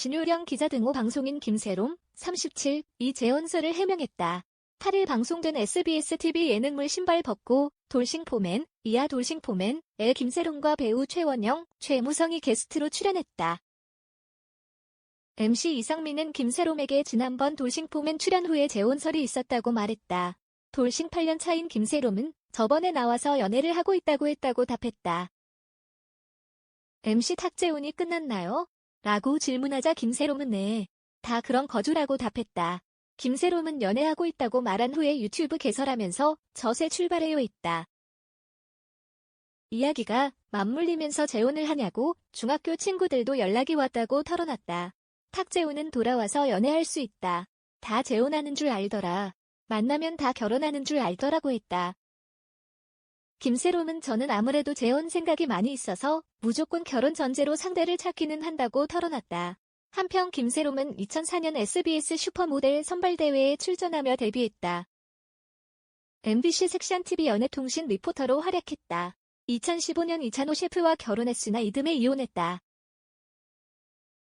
진효령 기자 등호 방송인 김세롬, 37, 이 재혼설을 해명했다. 8일 방송된 SBS TV 예능물 신발 벗고 돌싱포맨, 이하 돌싱포맨에 김세롬과 배우 최원영, 최무성이 게스트로 출연했다. MC 이상민은 김세롬에게 지난번 돌싱포맨 출연 후에 재혼설이 있었다고 말했다. 돌싱 8년 차인 김세롬은 저번에 나와서 연애를 하고 있다고 했다고 답했다. MC 탁재훈이 끝났나요? 라고 질문하자 김세롬은 네. 다 그런 거주라고 답했다. 김세롬은 연애하고 있다고 말한 후에 유튜브 개설하면서 젖에 출발해요 했다. 이야기가 맞물리면서 재혼을 하냐고 중학교 친구들도 연락이 왔다고 털어놨다. 탁재훈은 돌아와서 연애할 수 있다. 다 재혼하는 줄 알더라. 만나면 다 결혼하는 줄 알더라고 했다. 김세롬은 저는 아무래도 재혼 생각이 많이 있어서 무조건 결혼 전제로 상대를 찾기는 한다고 털어놨다. 한편 김세롬은 2004년 SBS 슈퍼모델 선발대회에 출전하며 데뷔했다. MBC 섹션TV 연애통신 리포터로 활약했다. 2015년 이찬호 셰프와 결혼했으나 이듬해 이혼했다.